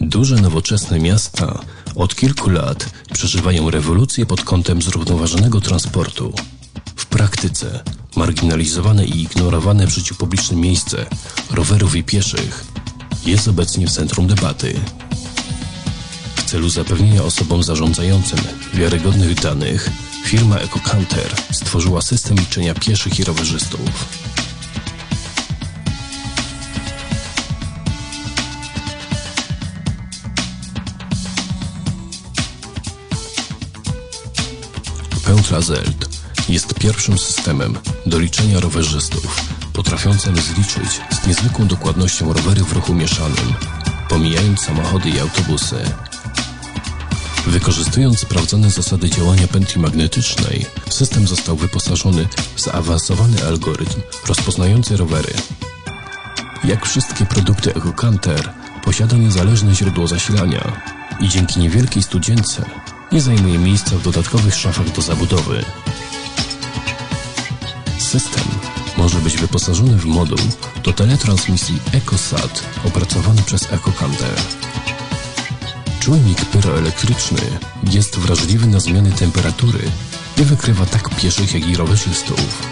Duże nowoczesne miasta od kilku lat przeżywają rewolucję pod kątem zrównoważonego transportu. W praktyce marginalizowane i ignorowane w życiu publicznym miejsce rowerów i pieszych jest obecnie w centrum debaty. W celu zapewnienia osobom zarządzającym wiarygodnych danych firma EcoCounter stworzyła system liczenia pieszych i rowerzystów. Pętla-Zelt jest pierwszym systemem do liczenia rowerzystów, potrafiącym zliczyć z niezwykłą dokładnością rowery w ruchu mieszanym, pomijając samochody i autobusy. Wykorzystując sprawdzone zasady działania pętli magnetycznej, system został wyposażony w zaawansowany algorytm rozpoznający rowery. Jak wszystkie produkty EcoCanter, posiada niezależne źródło zasilania i dzięki niewielkiej studzience nie zajmuje miejsca w dodatkowych szafach do zabudowy. System może być wyposażony w moduł do teletransmisji EcoSat opracowany przez EcoCanter. Czujnik pyroelektryczny jest wrażliwy na zmiany temperatury i wykrywa tak pieszych, jak i rowerzystów.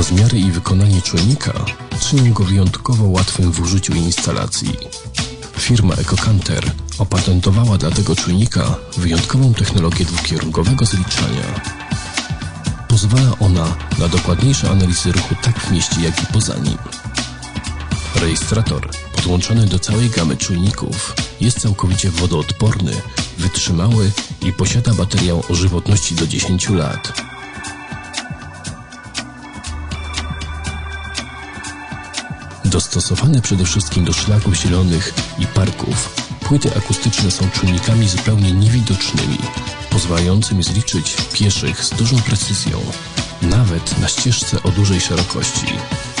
Rozmiary i wykonanie czujnika czynią go wyjątkowo łatwym w użyciu instalacji. Firma EcoCanter opatentowała dla tego czujnika wyjątkową technologię dwukierunkowego zliczania. Pozwala ona na dokładniejsze analizy ruchu tak w mieście, jak i poza nim. Rejestrator, podłączony do całej gamy czujników, jest całkowicie wodoodporny, wytrzymały i posiada baterię o żywotności do 10 lat. Dostosowane przede wszystkim do szlaków zielonych i parków, płyty akustyczne są czujnikami zupełnie niewidocznymi, pozwalającymi zliczyć pieszych z dużą precyzją, nawet na ścieżce o dużej szerokości,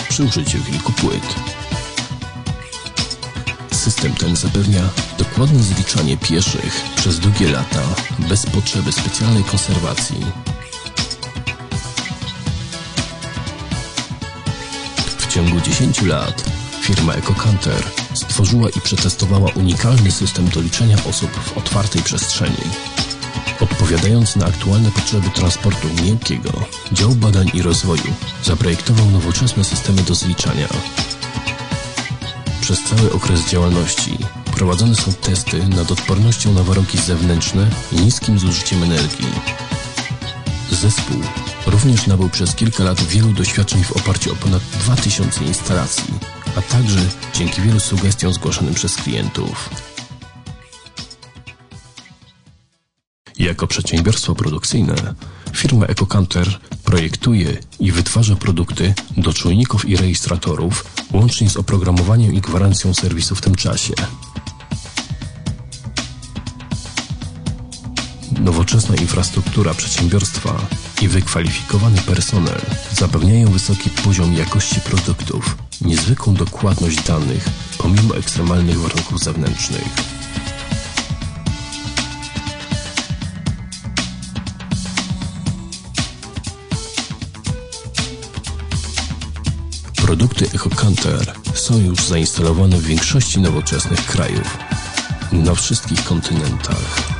przy użyciu kilku płyt. System ten zapewnia dokładne zliczanie pieszych przez długie lata, bez potrzeby specjalnej konserwacji. W ciągu 10 lat firma EcoCounter stworzyła i przetestowała unikalny system do liczenia osób w otwartej przestrzeni. Odpowiadając na aktualne potrzeby transportu miękkiego, dział badań i rozwoju zaprojektował nowoczesne systemy do zliczania. Przez cały okres działalności prowadzone są testy nad odpornością na warunki zewnętrzne i niskim zużyciem energii. Zespół również nabył przez kilka lat wielu doświadczeń w oparciu o ponad 2000 instalacji, a także dzięki wielu sugestiom zgłaszanym przez klientów. Jako przedsiębiorstwo produkcyjne firma EcoCounter projektuje i wytwarza produkty do czujników i rejestratorów łącznie z oprogramowaniem i gwarancją serwisu w tym czasie. Nowoczesna infrastruktura przedsiębiorstwa i wykwalifikowany personel zapewniają wysoki poziom jakości produktów, niezwykłą dokładność danych pomimo ekstremalnych warunków zewnętrznych. Produkty EcoCounter są już zainstalowane w większości nowoczesnych krajów na wszystkich kontynentach.